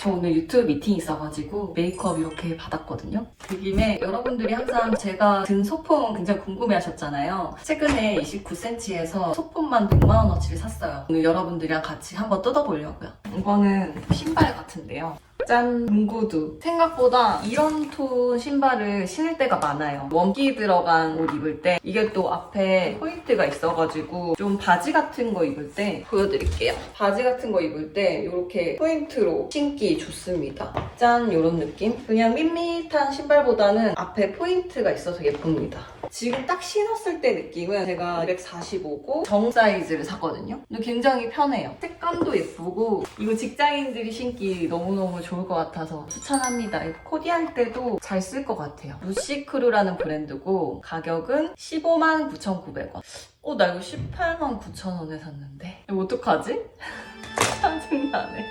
저 오늘 유튜브 미팅 있어가지고 메이크업 이렇게 받았거든요. 그 김에 여러분들이 항상 제가 든 소품 굉장히 궁금해 하셨잖아요. 최근에 29cm에서 소품만 100만원어치를 샀어요. 오늘 여러분들이랑 같이 한번 뜯어보려고요. 이거는 신발 같은데요. 짠! 문구두. 생각보다 이런 톤 신발을 신을 때가 많아요. 원기 들어간 옷 입을 때 이게 또 앞에 포인트가 있어가지고 좀 바지 같은 거 입을 때 보여드릴게요. 바지 같은 거 입을 때 이렇게 포인트로 신기 좋습니다. 짠! 이런 느낌? 그냥 밋밋한 신발보다는 앞에 포인트가 있어서 예쁩니다. 지금 딱 신었을 때 느낌은 제가 245고 정 사이즈를 샀거든요. 근데 굉장히 편해요. 색감도 예쁘고 이거 직장인들이 신기 너무너무 좋을 것 같아서 추천합니다. 코디할 때도 잘 쓸 것 같아요. 루시크루라는 브랜드고 가격은 15만 9,900원. 어, 나 이거 18만 9천 원에 샀는데. 이거 어떡하지? 짜증나네.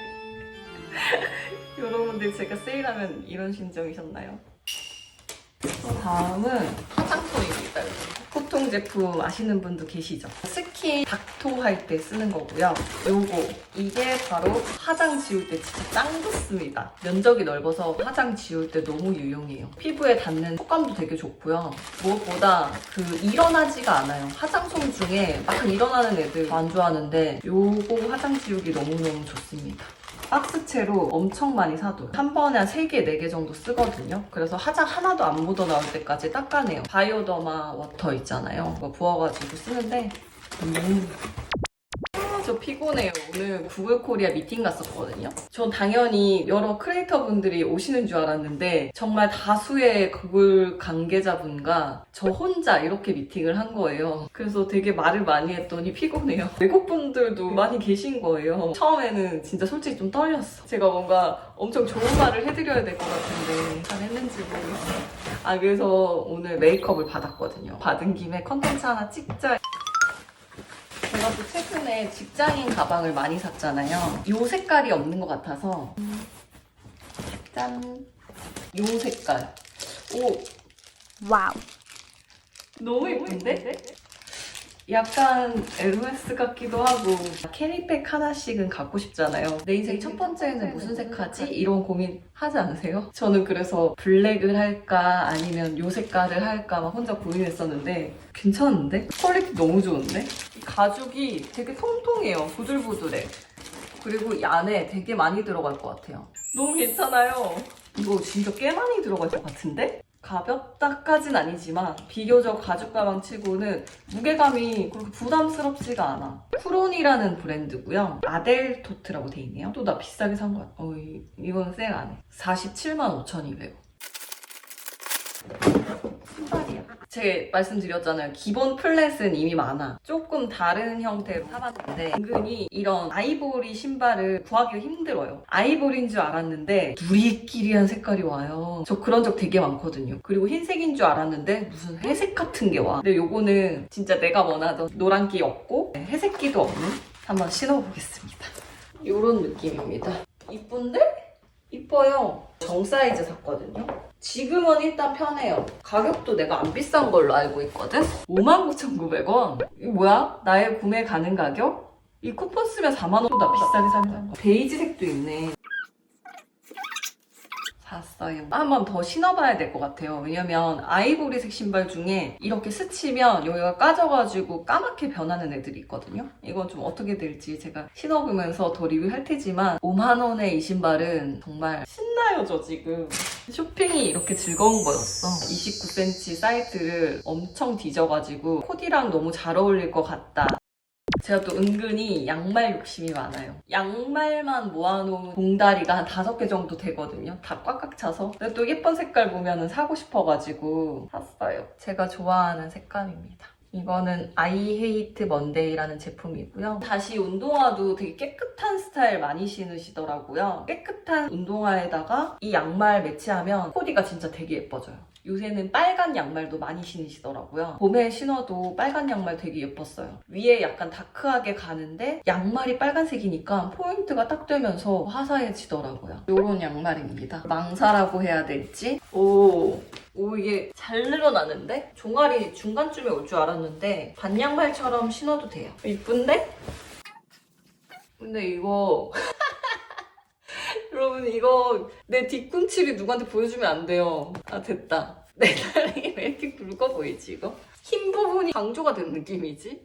여러분들 제가 세일하면 이런 심정이셨나요? 또 다음은 화장품입니다. 제품 아시는 분도 계시죠? 스킨 닥토 할 때 쓰는 거고요. 요거 이게 바로 화장 지울 때 진짜 짱 좋습니다. 면적이 넓어서 화장 지울 때 너무 유용해요. 피부에 닿는 촉감도 되게 좋고요. 무엇보다 그 일어나지가 않아요. 화장솜 중에 막 일어나는 애들 안 좋아하는데 요거 화장 지우기 너무너무 좋습니다. 박스채로 엄청 많이 사도 한 번에 한 3개, 4개 정도 쓰거든요. 그래서 화장 하나도 안 묻어 나올 때까지 닦아내요. 바이오더마 워터 있잖아요. 그거 부어가지고 쓰는데 음. 아, 저 피곤해요. 오늘 구글 코리아 미팅 갔었거든요. 전 당연히 여러 크리에이터 분들이 오시는 줄 알았는데 정말 다수의 구글 관계자분과 저 혼자 이렇게 미팅을 한 거예요. 그래서 되게 말을 많이 했더니 피곤해요. 외국 분들도 많이 계신 거예요. 처음에는 진짜 솔직히 좀 떨렸어. 제가 뭔가 엄청 좋은 말을 해드려야 될 것 같은데 잘 했는지 모르겠어요. 아 그래서 오늘 메이크업을 받았거든요. 받은 김에 컨텐츠 하나 찍자 제가 또 최근에 직장인 가방을 많이 샀잖아요. 이 색깔이 없는 것 같아서 짠! 이 색깔. 오! 와우. 너무 예쁜데? 약간 에르메스 같기도 하고 캐리백 하나씩은 갖고 싶잖아요. 내 인생 첫 번째는 무슨 색 하지? 이런 고민 하지 않으세요? 저는 그래서 블랙을 할까 아니면 요 색깔을 할까 막 혼자 고민했었는데 괜찮은데? 퀄리티 너무 좋은데? 이 가죽이 되게 통통해요. 부들부들해. 그리고 이 안에 되게 많이 들어갈 것 같아요. 너무 괜찮아요. 이거 진짜 꽤 많이 들어갈 것 같은데? 가볍다까진 아니지만 비교적 가죽 가방 치고는 무게감이 그렇게 부담스럽지가 않아. 쿠론이라는 브랜드고요. 아델 토트라고 돼 있네요. 또 나 비싸게 산 거야. 어, 이, 이건 세일 안 해. 47만 5,200원. 신발이야. 제가 말씀드렸잖아요. 기본 플랫은 이미 많아. 조금 다른 형태로 사봤는데 은근히 이런 아이보리 신발을 구하기가 힘들어요. 아이보리인 줄 알았는데 누리끼리한 색깔이 와요. 저 그런 적 되게 많거든요. 그리고 흰색인 줄 알았는데 무슨 회색 같은 게 와. 근데 요거는 진짜 내가 원하던 노란기 없고 회색기도 없는 한번 신어보겠습니다. 요런 느낌입니다. 이쁜데? 이뻐요. 정 사이즈 샀거든요. 지금은 일단 편해요. 가격도 내가 안 비싼 걸로 알고 있거든? 59,900원? 이거 뭐야? 나의 구매 가능 가격? 이 쿠폰 쓰면 4만원 나 비싸게 산 거. 베이지색도 있네. 샀어요. 한번 더 신어봐야 될 것 같아요. 왜냐면 아이보리색 신발 중에 이렇게 스치면 여기가 까져가지고 까맣게 변하는 애들이 있거든요. 이건 좀 어떻게 될지 제가 신어보면서 더 리뷰할 테지만 5만원의 이 신발은 정말 신나요 저 지금. 쇼핑이 이렇게 즐거운 거였어. 29cm 사이즈를 엄청 뒤져가지고 코디랑 너무 잘 어울릴 것 같다. 제가 또 은근히 양말 욕심이 많아요. 양말만 모아놓은 봉다리가 한 다섯 개 정도 되거든요. 다 꽉꽉 차서. 근데 또 예쁜 색깔 보면 사고 싶어가지고 샀어요. 제가 좋아하는 색감입니다. 이거는 아이 헤이트 먼데이라는 제품이고요. 다시 운동화도 되게 깨끗한 스타일 많이 신으시더라고요. 깨끗한 운동화에다가 이 양말 매치하면 코디가 진짜 되게 예뻐져요. 요새는 빨간 양말도 많이 신으시더라고요. 봄에 신어도 빨간 양말 되게 예뻤어요. 위에 약간 다크하게 가는데 양말이 빨간색이니까 포인트가 딱 되면서 화사해지더라고요. 요런 양말입니다. 망사라고 해야 될지? 오, 오 이게 잘 늘어나는데? 종아리 중간쯤에 올 줄 알았는데 반양말처럼 신어도 돼요. 이쁜데? 근데 이거 여러분 이거 내 뒤꿈치를 누구한테 보여주면 안 돼요. 아 됐다. 내 다리 왜 이렇게 굵어 보이지 이거? 흰 부분이 강조가 된 느낌이지?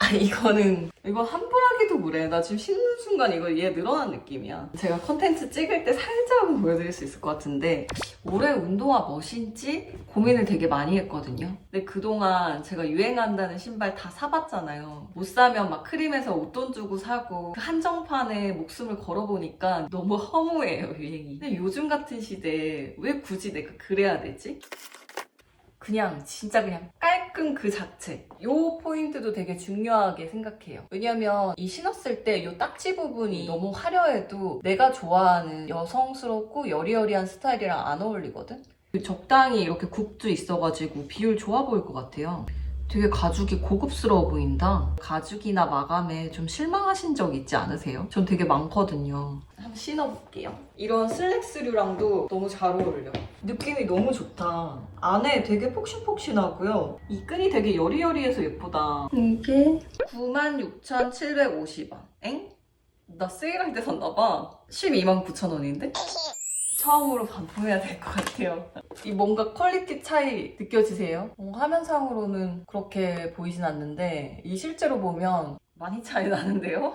아 이거는 이거 함부로 하기도 그래. 나 지금 신는 순간 이거 얘 늘어난 느낌이야. 제가 컨텐츠 찍을 때 살짝은 보여드릴 수 있을 것 같은데 올해 운동화 멋인지 고민을 되게 많이 했거든요. 근데 그동안 제가 유행한다는 신발 다 사봤잖아요. 못 사면 막 크림에서 웃돈 주고 사고 그 한정판에 목숨을 걸어보니까 너무 허무해요 유행이. 근데 요즘 같은 시대에 왜 굳이 내가 그래야 되지? 그냥 진짜 그냥 깔끔 그 자체. 요 포인트도 되게 중요하게 생각해요. 왜냐면 이 신었을 때 요 딱지 부분이 너무 화려해도 내가 좋아하는 여성스럽고 여리여리한 스타일이랑 안 어울리거든? 적당히 이렇게 굽도 있어가지고 비율 좋아 보일 것 같아요. 되게 가죽이 고급스러워 보인다. 가죽이나 마감에 좀 실망하신 적 있지 않으세요? 전 되게 많거든요. 한번 신어볼게요. 이런 슬랙스류랑도 너무 잘 어울려. 느낌이 너무 좋다. 안에 되게 폭신폭신하고요. 이 끈이 되게 여리여리해서 예쁘다. 이게 96,750원. 엥? 나 세일할 때 샀나봐. 129,000원인데? 처음으로 반품해야 될 것 같아요. 이 뭔가 퀄리티 차이 느껴지세요? 뭔가 화면상으로는 그렇게 보이진 않는데 이 실제로 보면 많이 차이 나는데요?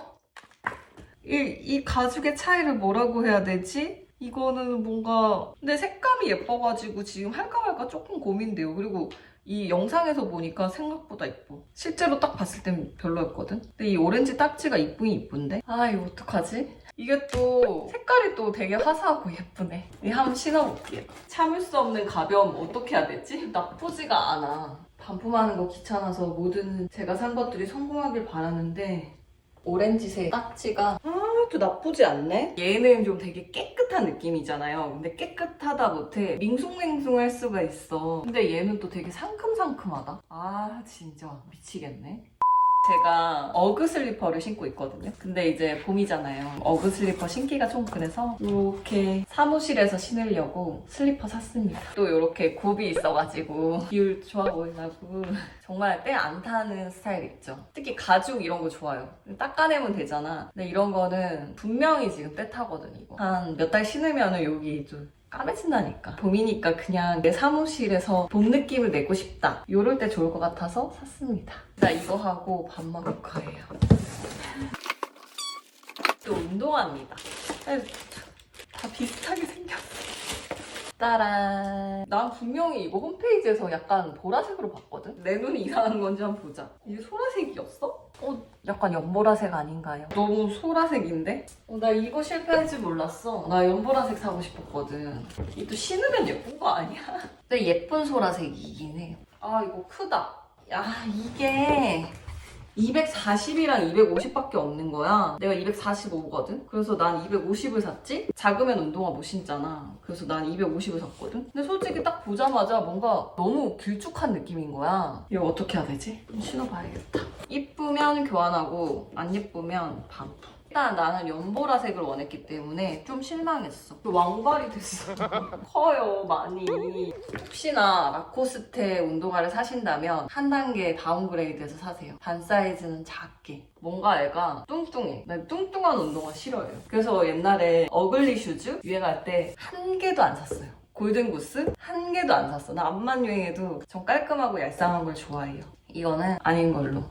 이, 이 가죽의 차이를 뭐라고 해야 되지? 이거는 뭔가 근데 색감이 예뻐가지고 지금 할까 말까 조금 고민돼요. 그리고 이 영상에서 보니까 생각보다 이뻐. 실제로 딱 봤을 땐 별로였거든? 근데 이 오렌지 딱지가 이쁘긴 이쁜데? 아 이거 어떡하지? 이게 또 색깔이 또 되게 화사하고 예쁘네. 이 한번 신어볼게요. 참을 수 없는 가벼움 어떻게 해야 되지? 나쁘지가 않아. 반품하는 거 귀찮아서 모든 제가 산 것들이 성공하길 바라는데 오렌지색 딱지가 아또 나쁘지 않네? 얘는 좀 되게 깨끗한 느낌이잖아요. 근데 깨끗하다 못해 밍숭맹숭할 수가 있어. 근데 얘는 또 되게 상큼상큼하다. 아 진짜 미치겠네. 제가 어그 슬리퍼를 신고 있거든요. 근데 이제 봄이잖아요. 어그 슬리퍼 신기가 좀 그래서 이렇게 사무실에서 신으려고 슬리퍼 샀습니다. 또 이렇게 굽이 있어가지고 비율 좋아 보이려고 정말 때 안 타는 스타일 있죠. 특히 가죽 이런 거 좋아요. 닦아내면 되잖아. 근데 이런 거는 분명히 지금 때 타거든 이거. 한몇 달 신으면은 여기 좀 까매진다니까. 봄이니까 그냥 내 사무실에서 봄 느낌을 내고 싶다. 이럴 때 좋을 것 같아서 샀습니다. 나 이거 하고 밥 먹을 거예요. 또 운동화입니다. 다 비슷하게 생겼어. 따란. 난 분명히 이거 홈페이지에서 약간 보라색으로 봤거든? 내 눈이 이상한 건지 한번 보자. 이게 소라색이었어? 어, 약간 연보라색 아닌가요? 너무 소라색인데? 어, 나 이거 실패할 줄 몰랐어. 나 연보라색 사고 싶었거든. 이 또 신으면 예쁜 거 아니야? 근데 예쁜 소라색이긴 해. 아, 이거 크다. 야, 이게 240이랑 250밖에 없는 거야. 내가 245거든? 그래서 난 250을 샀지? 작으면 운동화 못 신잖아. 그래서 난 250을 샀거든? 근데 솔직히 딱 보자마자 뭔가 너무 길쭉한 느낌인 거야. 이거 어떻게 해야 되지? 좀 신어봐야겠다. 이쁘면 교환하고 안 예쁘면 반품. 일단 나는 연보라색을 원했기 때문에 좀 실망했어. 왕발이 됐어. 커요, 많이. 혹시나 라코스테 운동화를 사신다면 한 단계 다운그레이드해서 사세요. 반 사이즈는 작게. 뭔가 애가 뚱뚱해. 난 뚱뚱한 운동화 싫어해요. 그래서 옛날에 어글리 슈즈 유행할 때 한 개도 안 샀어요. 골든구스 한 개도 안 샀어. 나 암만 유행해도 전 깔끔하고 얄쌍한 걸 좋아해요. 이거는 아닌 걸로.